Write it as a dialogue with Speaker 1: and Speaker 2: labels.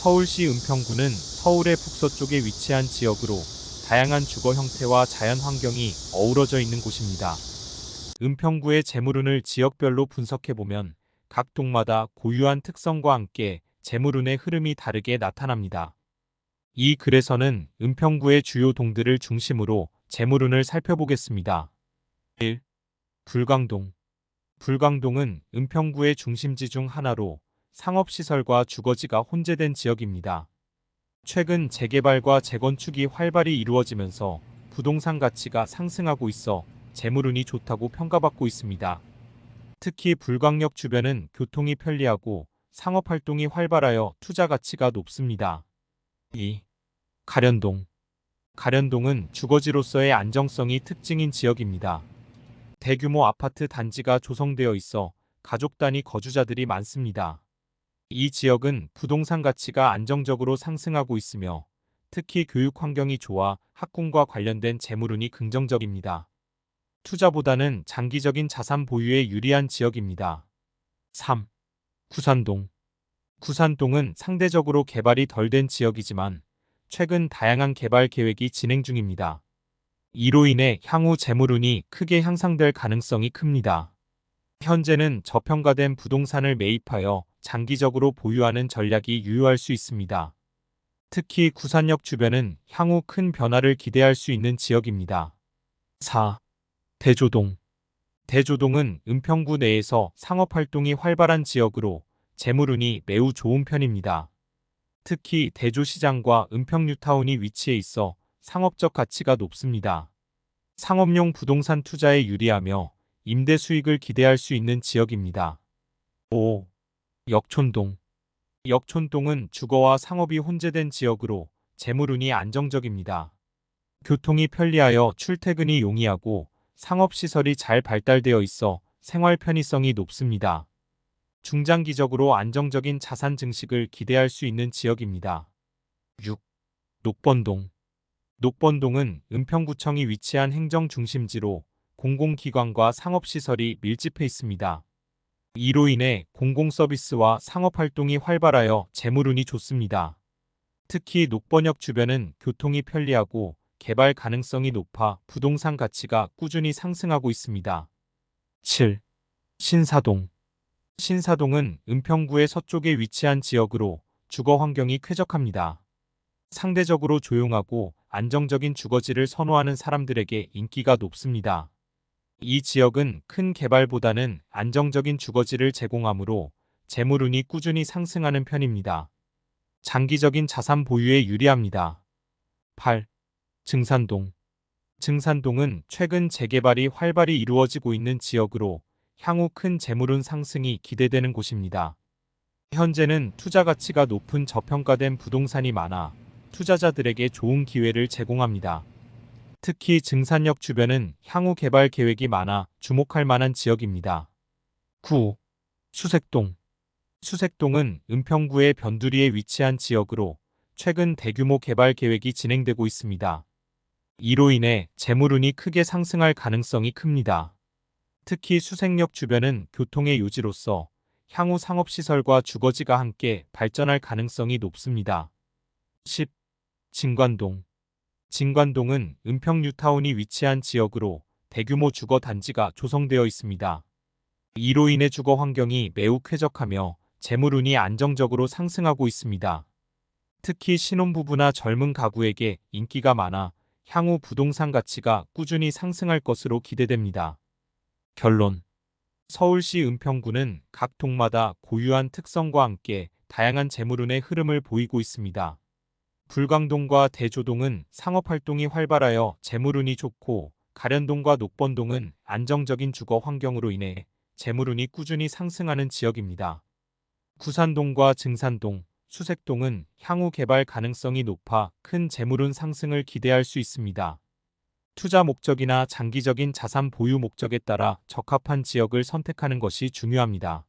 Speaker 1: 서울시 은평구는 서울의 북서쪽에 위치한 지역으로 다양한 주거 형태와 자연 환경이 어우러져 있는 곳입니다. 은평구의 재물운을 지역별로 분석해보면 각 동마다 고유한 특성과 함께 재물운의 흐름이 다르게 나타납니다. 이 글에서는 은평구의 주요 동들을 중심으로 재물운을 살펴보겠습니다. 1. 불광동 불광동은 은평구의 중심지 중 하나로 상업시설과 주거지가 혼재된 지역입니다. 최근 재개발과 재건축이 활발히 이루어지면서 부동산 가치가 상승하고 있어 재물운이 좋다고 평가받고 있습니다. 특히 불광역 주변은 교통이 편리하고 상업활동이 활발하여 투자 가치가 높습니다. 2. 가련동 가련동은 주거지로서의 안정성이 특징인 지역입니다. 대규모 아파트 단지가 조성되어 있어 가족 단위 거주자들이 많습니다. 이 지역은 부동산 가치가 안정적으로 상승하고 있으며 특히 교육 환경이 좋아 학군과 관련된 재물운이 긍정적입니다. 투자보다는 장기적인 자산 보유에 유리한 지역입니다. 3. 구산동 구산동은 상대적으로 개발이 덜 된 지역이지만 최근 다양한 개발 계획이 진행 중입니다. 이로 인해 향후 재물운이 크게 향상될 가능성이 큽니다. 현재는 저평가된 부동산을 매입하여 장기적으로 보유하는 전략이 유효할 수 있습니다. 특히 구산역 주변은 향후 큰 변화를 기대할 수 있는 지역입니다. 4. 대조동 대조동은 은평구 내에서 상업활동이 활발한 지역으로 재물운이 매우 좋은 편입니다. 특히 대조시장과 은평뉴타운이 위치해 있어 상업적 가치가 높습니다. 상업용 부동산 투자에 유리하며 임대 수익을 기대할 수 있는 지역입니다. 5. 역촌동 역촌동은 주거와 상업이 혼재된 지역으로 재물운이 안정적입니다. 교통이 편리하여 출퇴근이 용이하고 상업시설이 잘 발달되어 있어 생활 편의성이 높습니다. 중장기적으로 안정적인 자산 증식을 기대할 수 있는 지역입니다. 6. 녹번동 녹번동은 은평구청이 위치한 행정 중심지로 공공기관과 상업시설이 밀집해 있습니다. 이로 인해 공공서비스와 상업활동이 활발하여 재물운이 좋습니다. 특히 녹번역 주변은 교통이 편리하고 개발 가능성이 높아 부동산 가치가 꾸준히 상승하고 있습니다. 7. 신사동 신사동은 은평구의 서쪽에 위치한 지역으로 주거 환경이 쾌적합니다. 상대적으로 조용하고 안정적인 주거지를 선호하는 사람들에게 인기가 높습니다. 이 지역은 큰 개발보다는 안정적인 주거지를 제공하므로 재물운이 꾸준히 상승하는 편입니다. 장기적인 자산 보유에 유리합니다. 8. 증산동 증산동은 최근 재개발이 활발히 이루어지고 있는 지역으로 향후 큰 재물운 상승이 기대되는 곳입니다. 현재는 투자 가치가 높은 저평가된 부동산이 많아 투자자들에게 좋은 기회를 제공합니다. 특히 증산역 주변은 향후 개발 계획이 많아 주목할 만한 지역입니다. 9. 수색동 수색동은 은평구의 변두리에 위치한 지역으로 최근 대규모 개발 계획이 진행되고 있습니다. 이로 인해 재물운이 크게 상승할 가능성이 큽니다. 특히 수색역 주변은 교통의 요지로서 향후 상업시설과 주거지가 함께 발전할 가능성이 높습니다. 10. 진관동 진관동은 은평뉴타운이 위치한 지역으로 대규모 주거 단지가 조성되어 있습니다. 이로 인해 주거 환경이 매우 쾌적하며 재물운이 안정적으로 상승하고 있습니다. 특히 신혼부부나 젊은 가구에게 인기가 많아 향후 부동산 가치가 꾸준히 상승할 것으로 기대됩니다. 결론 서울시 은평구는 각 동마다 고유한 특성과 함께 다양한 재물운의 흐름을 보이고 있습니다. 불광동과 대조동은 상업활동이 활발하여 재물운이 좋고 가련동과 녹번동은 안정적인 주거 환경으로 인해 재물운이 꾸준히 상승하는 지역입니다. 구산동과 증산동, 수색동은 향후 개발 가능성이 높아 큰 재물운 상승을 기대할 수 있습니다. 투자 목적이나 장기적인 자산 보유 목적에 따라 적합한 지역을 선택하는 것이 중요합니다.